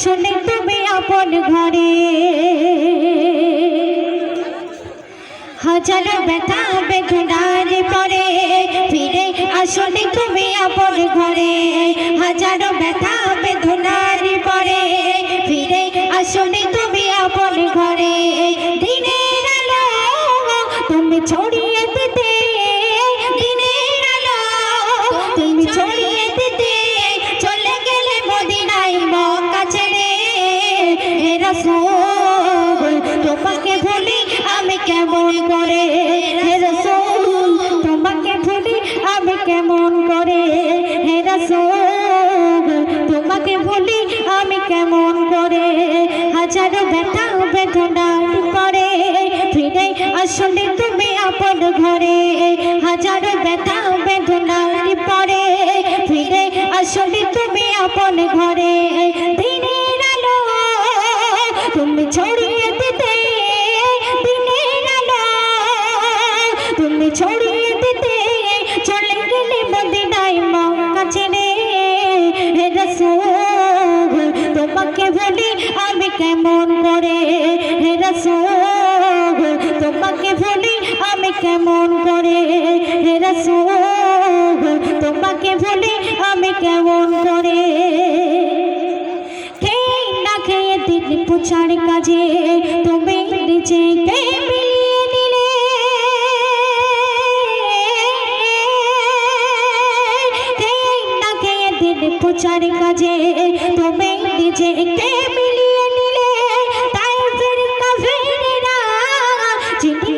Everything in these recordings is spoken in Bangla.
আসলে তুমি আপন ঘরে। হাজারো ব্যথা বেদনার পরে ফিরে আসলে তুমি আপন ঘরে। হাজারো ব্যথা বেদনার পরে ফিরে আসলে তুমি আপন ঘরে। দিনের আলো, তুমি ছড়িয়ে কেমন করে? হেরা তোমাকে ভুলি আমি কেমন করে? হাজারো ব্যথা বেদনার পরে ফিরে আসলে তুমি আপন ঘরে। হাজারো ব্যথা বেদনার পরে ফিরে আসলে তুমি আপন ঘরে। কেমন করে? হে রাসূল, তোমাকে ভুলি আমি কেমন করে? হে রাসূল, তোমাকে ভুলি আমি কেমন করে? খেয়ে না খেয়ে দিন পুছার কাজে, তুমি নিজেকে মিলিয়ে খেয়ে না দিন পুছার কাজে, তুমি নিজেকে মিলিয়ে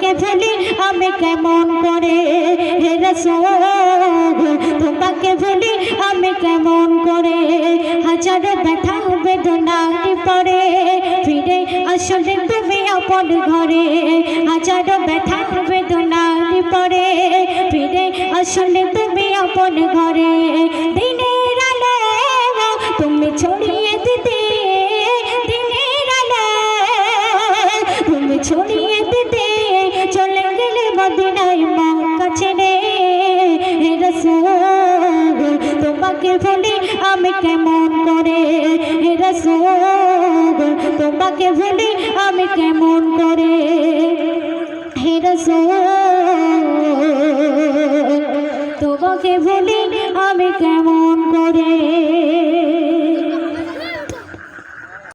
তোমাকে ভুলি আমি কেমন করে? হে রাসূল তোমাকে ভুলি আমি কেমন করে? হাজারো ব্যথা বেদনার পরে? ফিরে আসলে তুমি আপন ঘরে। হাজারো ব্যথা বেদনার পরে? ফিরে আসলে তুমি আপন ঘরে। তোমাকে ভুলি আমি কেমন করে? রাসূল, তোমাকে ভুলি আমি কেমন করে? হে রসুল, তোমাকে ভুলি আমি কেমন করে?